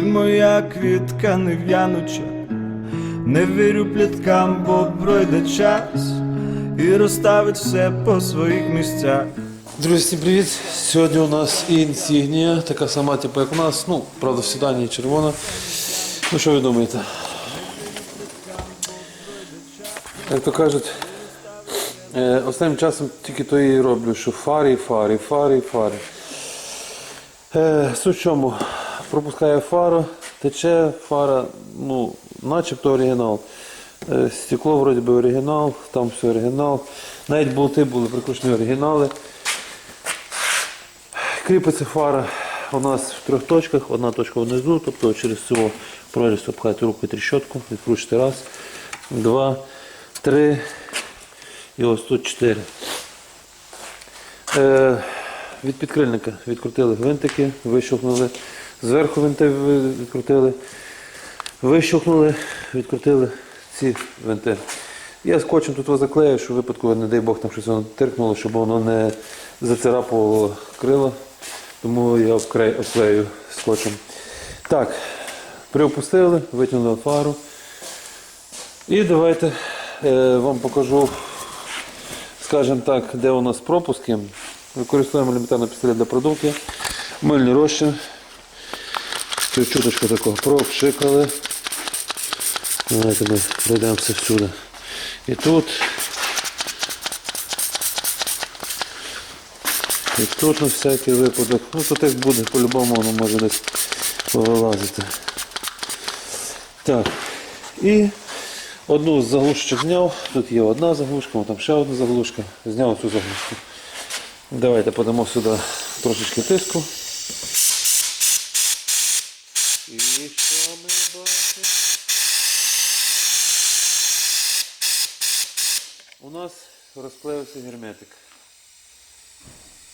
ти моя квітка нев'януча, не вірю пліткам, бо пройде час і розставить все по своїх місцях. Друзі, всім привіт! Сьогодні у нас інсігнія, така сама, типу, як у нас. Ну, правда, в сіданні червона. Ну, що ви думаєте? Як то кажуть, е, останнім часом тільки то і роблю, що фарі, фарі, фарі, фарі. Е, суть чому? Пропускає фару, тече фара, ну, начебто оригінал. Е, стекло вроді би оригінал, там все оригінал. Навіть болти були прикручені оригінали. Кріпиться фара у нас в трьох точках, одна точка внизу, тобто через цього проріз обхати руку тріщотку, відкручити раз, два, три і ось тут чотири. Е, від підкрильника відкрутили гвинтики, вищелкнули, зверху винти відкрутили, вищелкнули, відкрутили ці винти. Я скотчем тут заклею, щоб випадку, не дай Бог, там щось воно тиркнуло, щоб воно не зацарапувало крила. Тому я обклею, скотчем. Так, приопустили, витягнули фару. І давайте е, вам покажу, скажімо так, де у нас пропуски. Використовуємо елементарно пістолет для продувки, мильний розчин. Цю чуточку такого пропшикали. Давайте ми пройдемося всюди. І тут. І тут на всякий випадок. Ну тут як буде, по-любому воно може десь повилазити. Так. І одну з заглушечок зняв. Тут є одна заглушка, там ще одна заглушка. Зняв цю заглушку. Давайте подамо сюди трошечки тиску. І що ми бачимо? У нас розклеївся герметик.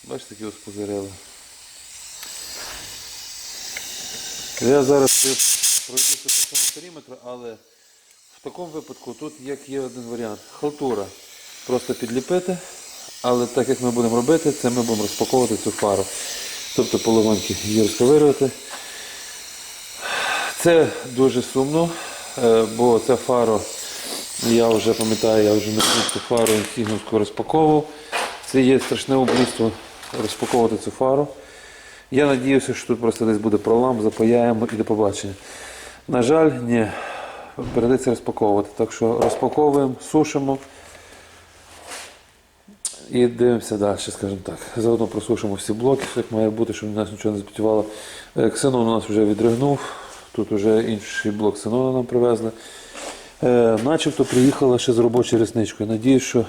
Бачите, такі ось позирили. Я зараз пройдуся по цьому периметру, але в такому випадку тут як є один варіант. Халтура. Просто підліпити, але так як ми будемо робити, це ми будемо розпаковувати цю фару. Тобто половинки її розковирювати. Це дуже сумно, е, бо ця фара, я вже пам'ятаю, я вже не цю фару інсігновську розпаковував. Це є страшне убивство розпаковувати цю фару. Я надіюся, що тут просто десь буде пролам, запаяємо і до побачення. На жаль, ні, прийдеться розпаковувати. Так що розпаковуємо, сушимо і дивимося далі, скажімо так. Заодно просушимо всі блоки, як має бути, щоб у нас нічого не запотівало. Е, Ксенон у нас вже відригнув. Тут вже інший блок ксенона нам привезли. Е, начебто приїхала ще з робочою ресничкою. Надіюсь, що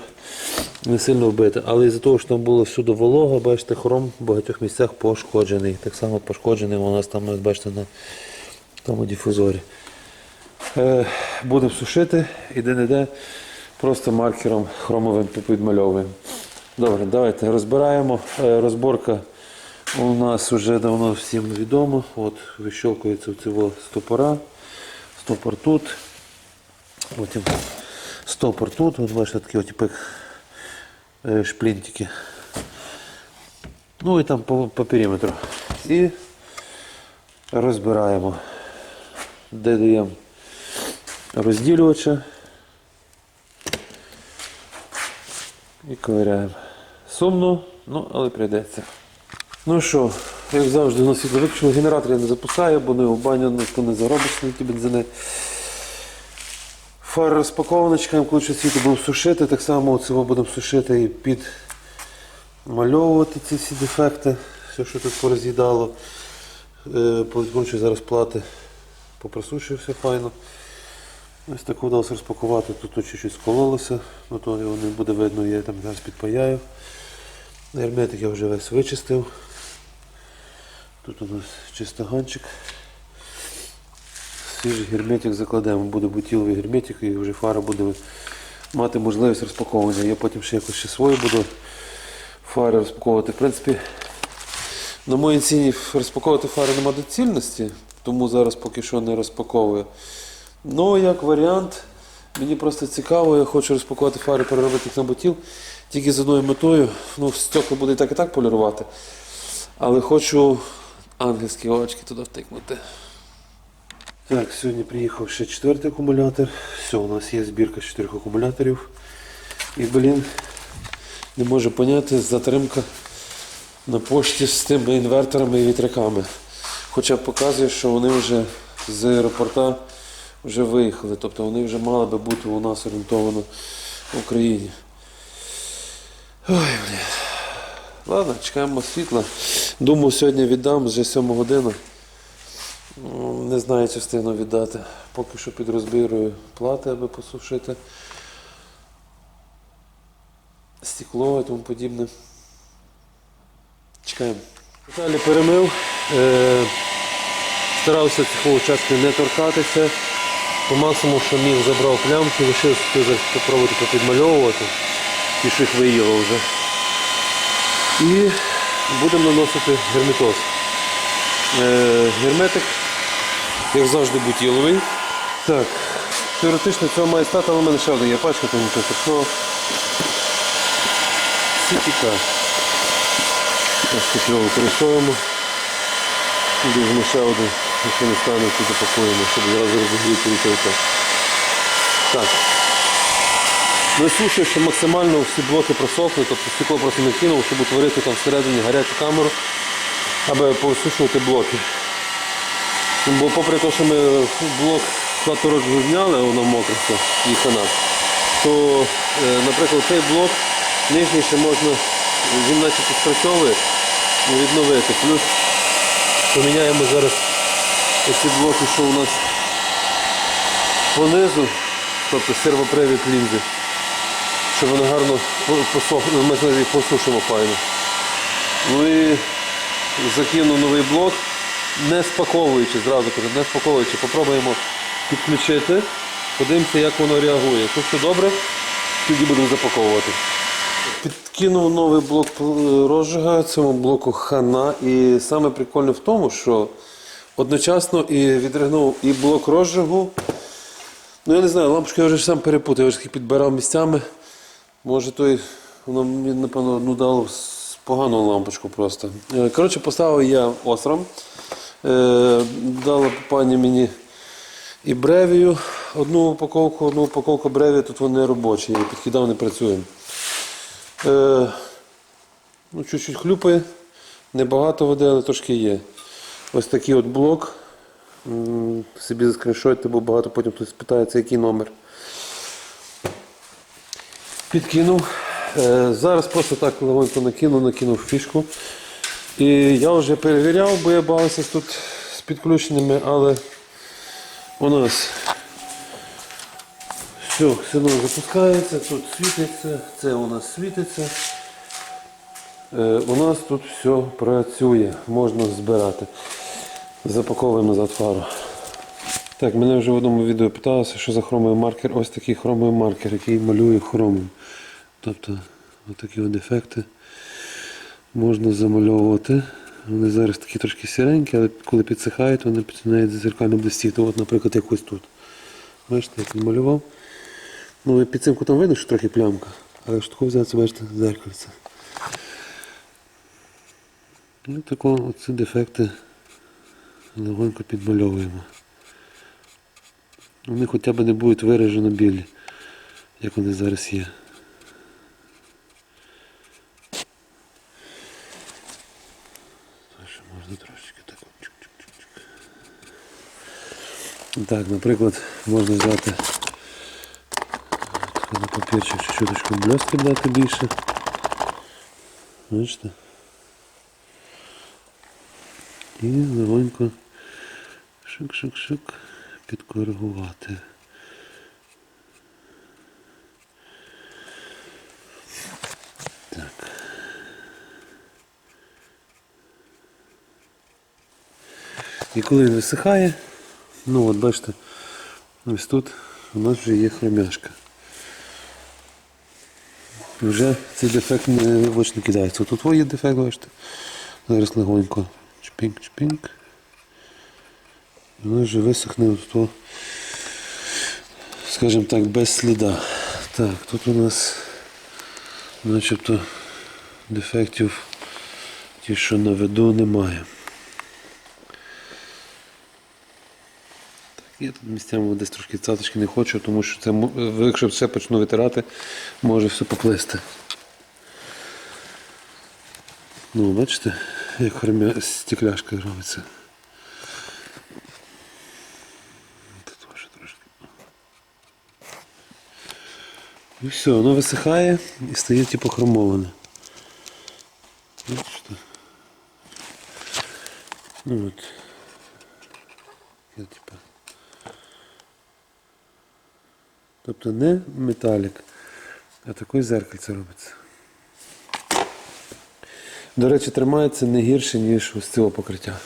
не сильно вбите. Але із-за того, що там було всюди волога, бачите, хром в багатьох місцях пошкоджений. Так само пошкоджений у нас там, бачите, на тому дифузорі. Е, будемо сушити і де-не-де просто маркером хромовим підмальовуємо. Добре, давайте розбираємо. Е, розборка у нас вже давно всім відомо. От вищолкується цього стопора. Стопор тут. Потім стопор тут. От бачите, такі от, типу, е, шплінтики. Ну і там по, по периметру. І розбираємо. Де даємо розділювача. І ковиряємо. Сумно, ну, але прийдеться. Ну що, як завжди, на світло виключено. Генератор я не запускаю, бо не у баню ніхто не заробиш на ті бензини. Чекаємо, коли ще світло будемо сушити. Так само цього будемо сушити і підмальовувати ці всі дефекти, все, що тут пороз'їдало. Е, зараз плати, попросушую все файно. Ось так вдалося розпакувати, тут тут чуть-чуть скололося, ну то його не буде видно, я там зараз підпаяю. Герметик я вже весь вичистив. Тут у нас чистоганчик. Свіжий герметик закладемо, буде бутіловий герметик і вже фара буде мати можливість розпаковування. Я потім ще якось ще свою буду фари розпаковувати. В принципі, на моїй ціні розпаковувати фари нема доцільності, тому зараз поки що не розпаковую. Ну, як варіант, мені просто цікаво, я хочу розпакувати фари, переробити їх на бутіл, тільки з одною метою. Ну, стекла буде і так і так полірувати. Але хочу ангельські очки туди втикнути. Так, сьогодні приїхав ще четвертий акумулятор. Все, у нас є збірка чотирьох акумуляторів. І, блін, не можу поняти затримка на пошті з тими інверторами і вітряками. Хоча показує, що вони вже з аеропорта вже виїхали. Тобто вони вже мали би бути у нас орієнтовано в Україні. Ой, блін. Ладно, чекаємо світла. Думаю, сьогодні віддам вже 7 година. Ну, Не знаю, чи встигну віддати. Поки що підрозбирую плати, аби посушити. Стекло і тому подібне. Чекаємо. Далі перемив. Е, старався цього участку не торкатися. По максимуму, що міг забрав плямки, лишив спробувати попідмальовувати. Ті, виїло вже. І будемо наносити герметоз. Е, герметик, як завжди, бутіловий. Так, теоретично цього має стати, але в мене ще одна є пачка, тому що страшного. Сітіка. Ось таке використовуємо. Візьмемо ще один, якщо не стане, то запакуємо, щоб зразу розігріти вітелка. Так. Висушую, щоб максимально всі блоки просохли, тобто стекло просто не кинув, щоб утворити там всередині гарячу камеру, аби повисушувати блоки. Бо попри те, що ми блок платорочку зняли, воно мокре і канат, то, е, наприклад, цей блок нижній ще можна, він наче спрацьовує, відновити. Плюс поміняємо зараз оці блоки, що у нас понизу, тобто сервопривід лінзи, щоб вони гарно посохли, ми зараз їх посушимо файно. Ну і закину новий блок, не спаковуючи, зразу кажу, не спаковуючи, попробуємо підключити, подивимося, як воно реагує. Якщо все добре, тоді будемо запаковувати. Підкинув новий блок розжига цьому блоку хана. І саме прикольне в тому, що одночасно і відригнув і блок розжигу. Ну я не знаю, лампочку я вже сам перепутав, я вже підбирав місцями. Може той, воно мені, напевно, ну, дало погану лампочку просто. Е, Коротше, поставив я остром. Е, дала пані мені і бревію. Одну упаковку, одну упаковку бревію, тут вони робочі, я підкидав, не працює. Е, ну, чуть-чуть хлюпає, небагато води, але трошки є. Ось такий от блок. Собі заскріншотьте, бо багато потім хтось питається, який номер. Підкинув. Е, зараз просто так легонько накинув, накинув фішку. І я вже перевіряв, бо я бавився тут з підключеннями, але у нас все, ксенон запускається, тут світиться, це у нас світиться. Е, у нас тут все працює, можна збирати. Запаковуємо назад фару. Так, мене вже в одному відео питалося, що за хромовий маркер. Ось такий хромовий маркер, який малює хромом. Тобто отакі от дефекти можна замальовувати. Вони зараз такі трошки сіренькі, але коли підсихають, вони починають зеркально блистіти. От, наприклад, якось тут. Бачите, як він малював. Ну під цим кутом видно, що трохи плямка. Але таку взяти, бачите, зеркальце. І тако оці дефекти легонько підмальовуємо. Вони хоча б не будуть виражено білі, як вони зараз є. Ще можна трошечки так. от чик-чик-чик-чик. Так, наприклад, можна взяти на папірчик чуть-чуточку блестки дати більше. Бачите? І легонько шик-шик-шик підкоригувати. Так. І коли він висихає, ну от бачите, ось тут у нас вже є хромяшка. Вже цей дефект не очно кидається. Тут є дефект, бачите. Зараз легонько чпінк-чпінк. І Воно вже висохне то, скажімо так, без сліда. Так, тут у нас начебто дефектів ті, що на виду немає. Я тут місцями десь трошки цяточки не хочу, тому що це, якщо все почну витирати, може все поплисти. Ну, бачите, як хромя... стекляшка робиться. Тут трошки. І все, воно висихає і стає типу хромоване. Бачите? Ну от. Я, типу. Тобто не металік, а такий зеркальце робиться. До речі, тримається не гірше, ніж ось цього покриття.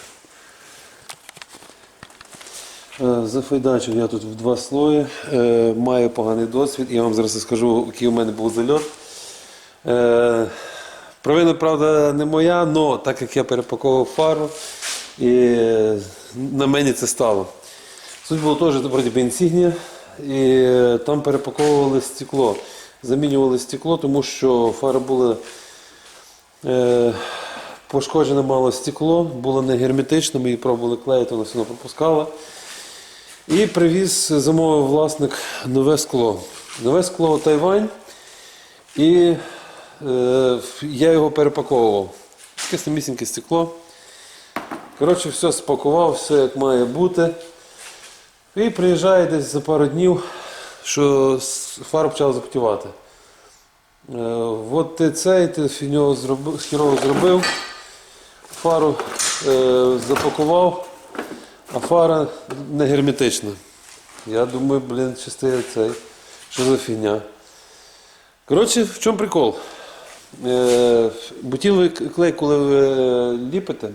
Е, Зафайдачив я тут в два слої. Е, Маю поганий досвід. Я вам зараз скажу, який у мене був зальот. Е, Провина, правда, не моя, але так як я перепаковував фару, і на мені це стало. Суть було теж інсігнія, і е, там перепаковували стекло. Замінювали стекло, тому що фара була е, пошкоджене мало стекло, було не герметичне, ми її пробували клеїти, воно все одно пропускало. І привіз, замовив власник нове скло. Нове скло Тайвань. І е, я його перепаковував. Таке самісіньке стекло. Коротше, все спакував, все як має бути. І приїжджає десь за пару днів, що фара почала запотівати. Е, от ти цей, ти фігньово зробив, хірово зробив, фару е, запакував, а фара не герметична. Я думаю, блін, чистий цей. Що за фігня? Коротше, в чому прикол? Е, бутіловий клей, коли ви е, ліпите,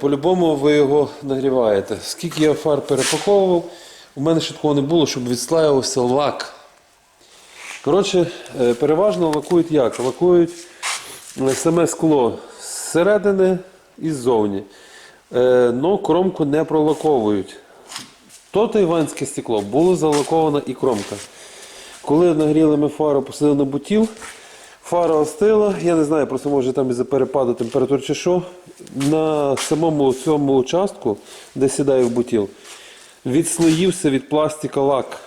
по-любому ви його нагріваєте. Скільки я фар перепаковував, у мене ще такого не було, щоб відслаювався лак. Коротше, е, переважно лакують як? Лакують е, саме скло зсередини і ззовні. Е, Ну, кромку не пролаковують. То тайванське стекло було залакована і кромка. Коли нагріли ми фару, посадили на бутіл, фара остила, я не знаю, просто може там із-за перепаду температур чи що. На самому цьому участку, де сідає в бутіл, відслоївся від пластика лак.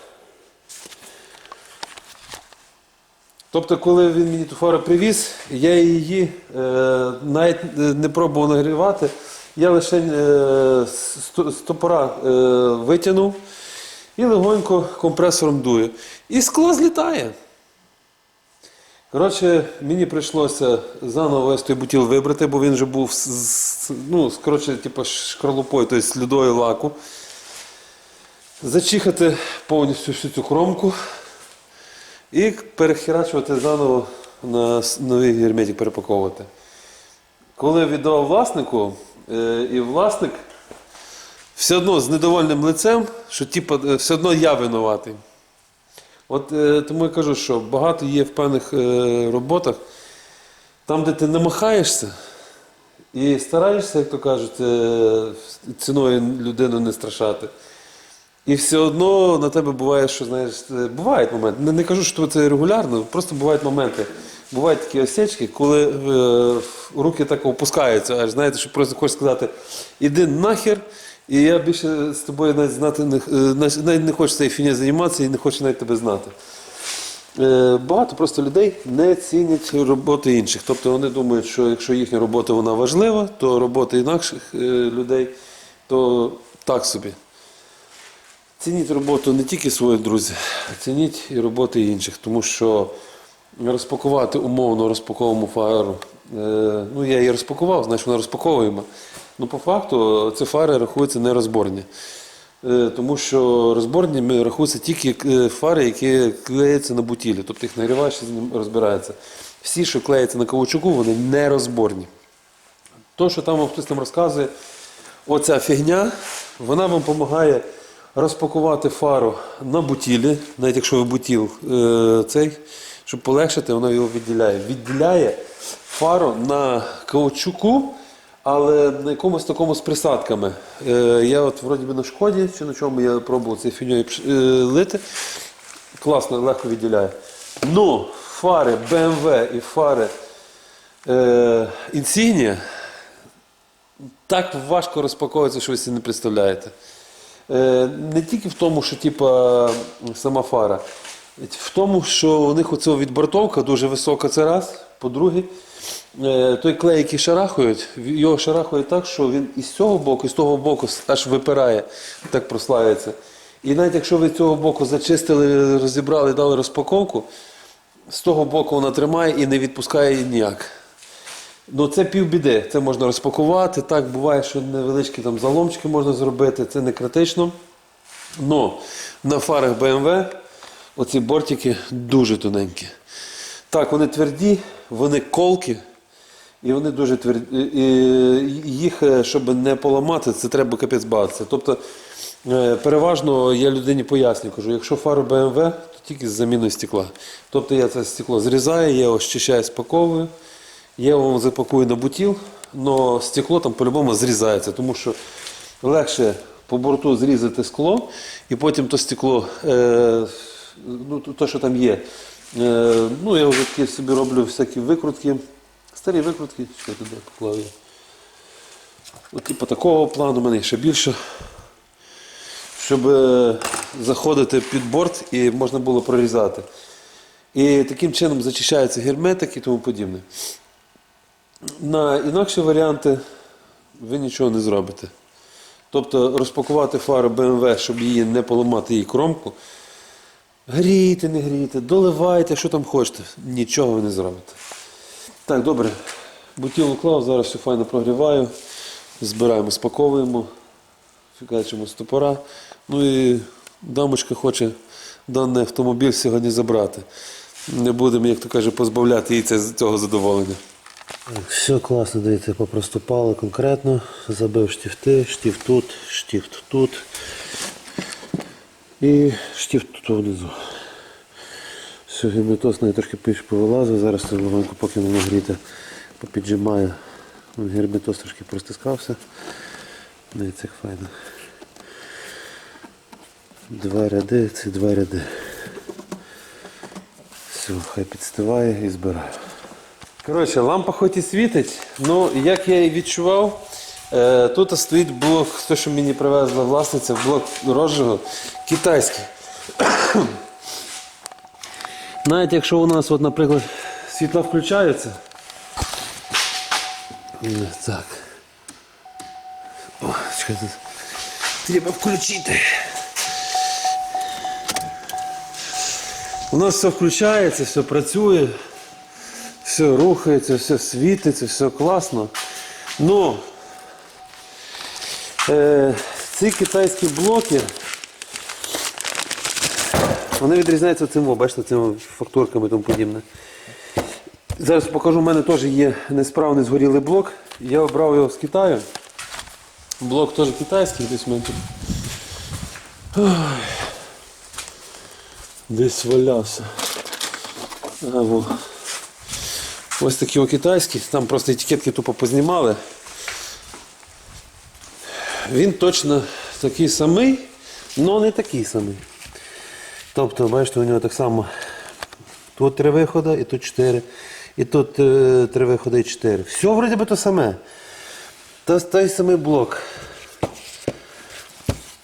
Тобто, коли він мені ту фару привіз, я її е, навіть е, не пробував нагрівати, я лише е, з е, витягнув і легонько компресором дую. І скло злітає. Коротше, мені прийшлося заново весь той бутіл вибрати, бо він вже був з, з- ну, коротше, типу шкарлупою, тобто слідою лаку. Зачіхати повністю всю цю кромку і перехерачувати заново на новий герметик перепаковувати. Коли віддав власнику, е, і власник все одно з недовольним лицем, що типу, е, все одно я винуватий. От е, тому я кажу, що багато є в певних е, роботах, там, де ти намахаєшся і стараєшся, як то кажуть, е, ціною людину не страшати. І все одно на тебе буває, що знаєш, е, бувають моменти. Не, не кажу, що це регулярно, просто бувають моменти. Бувають такі осечки, коли е, руки так опускаються, аж знаєте, що просто хочеш сказати, іди нахер, і я більше з тобою навіть знати не, е, навіть не хочу цією фігні займатися і не хочу навіть тебе знати. Е, Багато просто людей не цінять роботи інших. Тобто вони думають, що якщо їхня робота вона важлива, то робота інакших е, людей, то так собі. Цініть роботу не тільки своїх друзів, а цініть і роботи інших, тому що розпакувати умовно розпаковому фару. е, Ну, я її розпакував, значить вона розпаковуємо. Ну, по факту ці фари рахуються нерозборні. Е, Тому що розборні рахуються тільки е, фари, які клеяться на бутілі, тобто їх нагріваєш і з ним розбирається. Всі, що клеяться на каучуку, вони нерозборні. То, що там хтось там розказує, оця фігня, вона вам допомагає розпакувати фару на бутілі, навіть якщо ви бутіл е, цей, щоб полегшити, вона його відділяє. Відділяє фару на каучуку, але на якомусь такому з присадками. Е, я от вроді би на шкоді чи на чому я пробував цією фігньою пш- е, лити. Класно, легко відділяє. Ну, фари BMW і фари е, Insignia так важко розпаковується, що ви собі не представляєте. е, не тільки в тому, що типа, сама фара, в тому, що у них оця відбортовка дуже висока, це раз. По-друге, той клей, який шарахують, його шарахує так, що він із цього боку, і з того боку аж випирає, так прослається. І навіть якщо ви цього боку зачистили, розібрали, дали розпаковку, з того боку вона тримає і не відпускає ніяк. Ну це півбіди. Це можна розпакувати. Так, буває, що невеличкі там заломчики можна зробити, це не критично. Но на фарах BMW оці бортики дуже тоненькі. Так, вони тверді, вони колкі, і вони дуже тверді. І їх, е, щоб не поламати, це треба капець бавитися. Тобто, е, переважно я людині поясню, кажу, якщо фару BMW, то тільки з заміною стекла. Тобто я це стекло зрізаю, я його щищаю, спаковую. Я його запакую на бутіл, але стекло там по-любому зрізається, тому що легше по борту зрізати скло і потім то стекло, е, ну, то, що там є. Е, ну, я вже такі собі роблю всякі викрутки, старі викрутки, що я туди поклав. От, типу такого плану, у мене ще більше. Щоб е, заходити під борт і можна було прорізати. І таким чином зачищається герметик і тому подібне. На інакші варіанти ви нічого не зробите. Тобто розпакувати фару BMW, щоб її не поламати її кромку. Грійте, не грійте, доливайте, що там хочете. Нічого ви не зробите. Так, добре. Бутіл уклав, зараз все файно прогріваю. Збираємо, спаковуємо, фікачимо стопора. Ну і дамочка хоче даний автомобіль сьогодні забрати. Не будемо, як то каже, позбавляти їй цього задоволення. Все класно, дивіться, попроступало конкретно. Забив штифти, штифт тут, штифт тут. І штифт тут внизу. Все, герметоз навіть трошки повилазив. Зараз легонько, поки не нагріте, попіджимаю. Ну, Герметоз трошки простискався. Дивіться, як файно. Два ряди, ці два ряди. Все, хай підстиває і збираю. Коротше, лампа хоч і світить, ну як я і відчував, тут стоїть блок, те, що мені привезла власниця, блок розжигу китайський. Навіть якщо у нас, от, наприклад, світла включаються. Е, Так. О, чекайте. Треба включити. У нас все включається, все працює. Все рухається, все світиться, все класно. Е, ці китайські блоки, вони відрізняються цим, бачите, цими фактурками і тому подібне. Зараз покажу, у мене теж є несправний згорілий блок. Я обрав його з Китаю. Блок теж китайський, десь у мене тут. Десь валявся. Ось такі о китайські, там просто етикетки тупо познімали. Він точно такий самий, але не такий самий. Тобто, бачите, у нього так само тут три виходи і тут чотири. І тут е, три виходи і чотири. Все вроді би то саме. Та, той самий блок.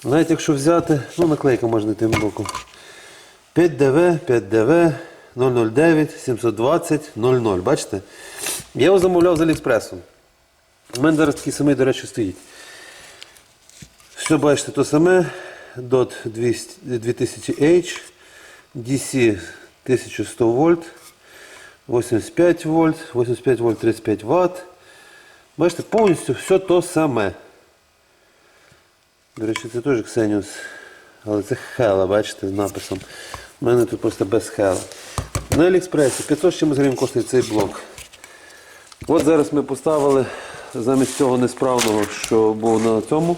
Навіть якщо взяти, ну наклейка можна тим боком. 5DV, 5DV, 009, 720, 00. Бачите? Я його замовляв з Аліекспресу. У мене зараз такий самий, до речі, стоїть. Все бачите, то саме. DOT 2000H, DC 1100 вольт, 85 вольт, 85 вольт 35 Вт. Бачите, повністю все то саме. До речі, це теж Xenius. Але це Hella, бачите, з написом. У мене тут просто без Hella. На Аліекспресі 500 з чимось гривень коштує цей блок. От зараз ми поставили замість цього несправного, що був на цьому,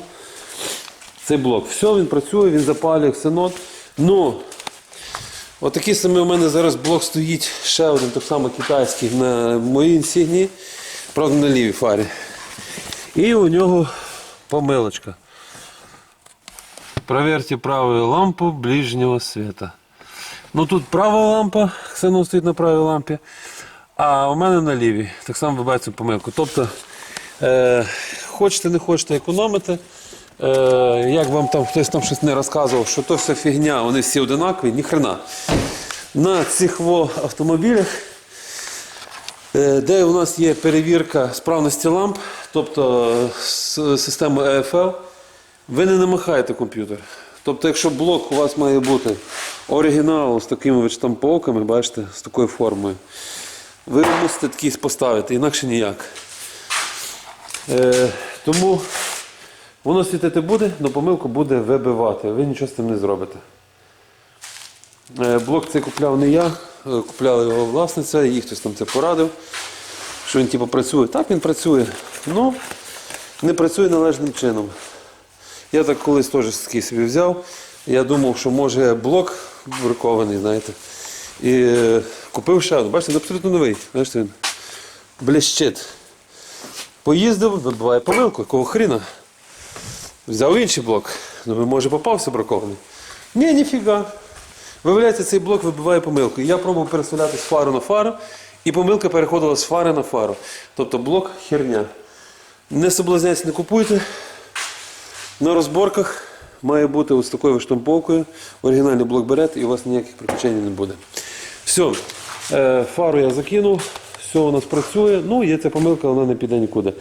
цей блок. Все, він працює, він запалює ксенон. Ну, отакий самий у мене зараз блок стоїть, ще один так само китайський на моїй інсігнії, правда на лівій фарі. І у нього помилочка. Проверьте правую лампу ближнего света. Ну тут права лампа, ксенон стоїть на правій лампі, а у мене на лівій. Так само ви бачите помилку. Тобто, е, хочете, не хочете економити, Е, як вам там хтось там щось не розказував, що то все фігня, вони всі одинакові, ніхрена. На цих автомобілях, е, де у нас є перевірка справності ламп, тобто е, система EFL, ви не намахаєте комп'ютер. Тобто, якщо блок у вас має бути оригінал з такими відштамповками, бачите, з такою формою, ви мусите такий поставити, інакше ніяк. Е, тому воно світити буде, але помилку буде вибивати. Ви нічого з цим не зробите. Е, блок цей купляв не я, е, купляла його власниця, їй хтось там це порадив, що він типу, працює. Так він працює, але не працює належним чином. Я так колись теж такий собі взяв. Я думав, що може блок бракований, знаєте. І е, купив ще. Бачите, він абсолютно новий. Бачите, він блищить. Поїздив, вибиває помилку, якого хріна. Взяв інший блок. Думаю, може попався бракований. Ні, ніфіга. Виявляється, цей блок вибиває помилку. Я пробував переставляти з фару на фару, і помилка переходила з фари на фару. Тобто блок херня. Не соблазняйтесь, не купуйте. На розборках має бути ось такою штамповкою. Оригінальний блок берет і у вас ніяких приключень не буде. Все, фару я закинув, все у нас працює. Ну, є ця помилка, вона не піде нікуди.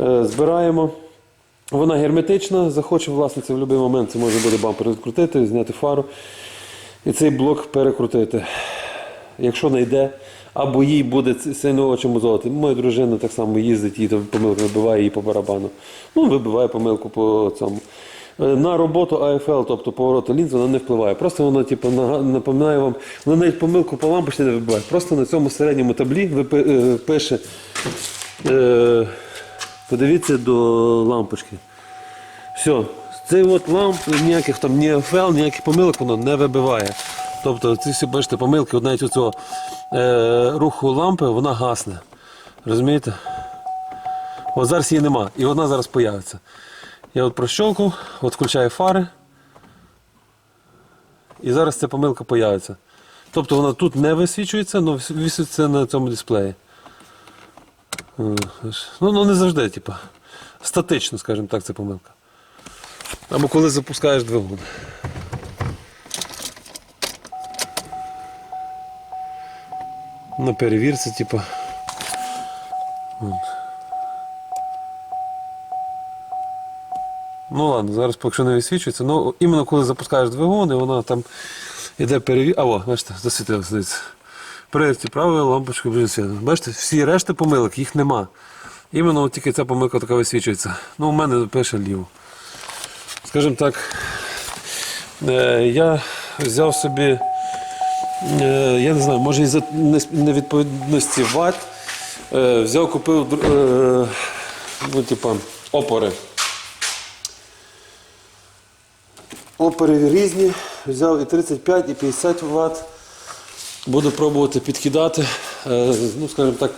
Е, збираємо. Вона герметична, захоче власниця в будь-який момент, це може буде бампер відкрутити, зняти фару і цей блок перекрутити. Якщо знайде, або їй буде сильно очі мозолити. Моя дружина так само їздить, їй там помилку вибиває її по барабану. Ну, вибиває помилку по цьому. Е, На роботу АФЛ, тобто повороту лінз, вона не впливає. Просто вона типу, напоминає вам, вона навіть помилку по лампочці не вибиває. Просто на цьому середньому таблі е, пише. Е, подивіться до лампочки. Все, цей от ламп ніяких там ні АФЛ, ніяких помилок воно не вибиває. Тобто ці всі бачите помилки, от навіть у цього е, руху лампи вона гасне. Розумієте? От зараз її нема. І вона зараз появиться. Я от прощолкав, от включаю фари. І зараз ця помилка появиться. Тобто вона тут не висвічується, але висвіться на цьому дисплеї. Ну, ну не завжди, типу. Статично, скажімо так, це помилка. Або коли запускаєш двигун. На перевірці, типу. Ну ладно, зараз поки що не висвічується. Ну, іменно коли запускаєш двигун, і вона там іде перевірка. А, о, бачите, засвітилося. дивіться. Перевірте правою лампочкою блін світу. Бачите, всі решти помилок, їх нема. Іменно тільки ця помилка така висвічується. Ну, у мене пише ліво. Скажімо так, е, я взяв собі, е, я не знаю, може із-за невідповідності ват, е, взяв, купив ну, типа, опори. Опори різні, взяв і 35, і 50 Вт. Буду пробувати підкидати. Е, Ну, скажімо так,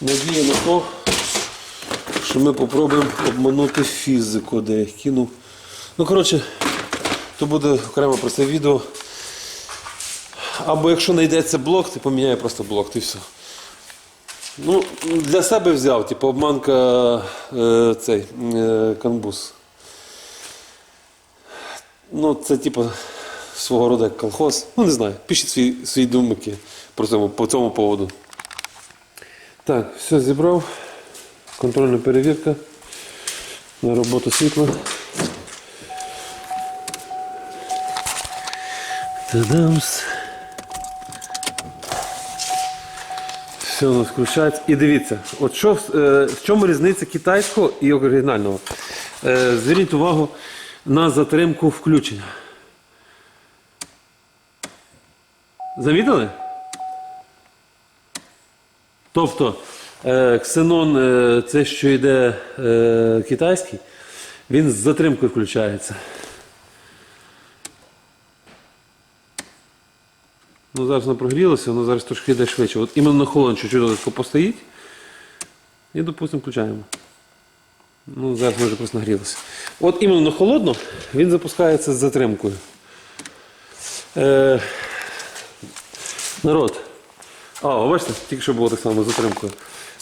надія на то, що ми попробуємо обманути фізику, де я кинув. Ну, коротше, то буде окремо про це відео. Або якщо знайдеться блок, ти поміняє просто блок, ти все. Ну, для себе взяв, типу, обманка е, цей е, канбус. Ну, це типу свого роду як колхоз. Ну, не знаю. Пишіть свої, свої думки про цьому, по цьому поводу. Так, все зібрав. Контрольна перевірка на роботу світла. Та-дамс. Все нас включається. І дивіться, от що, е, в чому різниця китайського і оригінального? Е, зверніть увагу на затримку включення. Замітили? Тобто е, ксенон, е, це що йде е, китайський, він з затримкою включається. Ну, зараз воно прогрілося, воно зараз трошки йде швидше. От іменно на холодно чуть-чуть додатково постоїть. І, допустимо, включаємо. Ну, зараз ми вже просто нагрілося. От іменно холодно він запускається з затримкою. Народ. А, бачите, тільки що було так само з затримкою.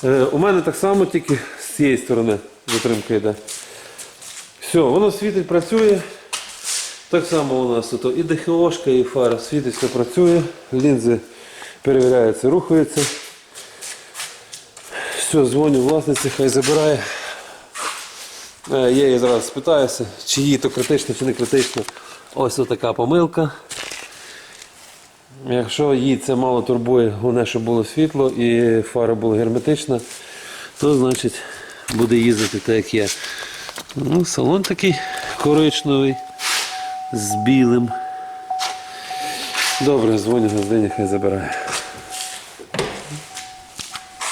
Е, у мене так само, тільки з цієї сторони затримка йде. Все, воно світить, працює. Так само у нас тут і ДХОшка, і фара світить, все працює. Лінзи перевіряються, рухаються. Все, дзвоню власниці, хай забирає. Е, Я її зараз спитаюся, чи їй то критично, чи не критично. Ось така помилка. Якщо їй це мало турбує, головне, щоб було світло і фара була герметична, то значить буде їздити так, як є. Ну, салон такий коричневий з білим. Добре, дзвоню газдині, хай забирає.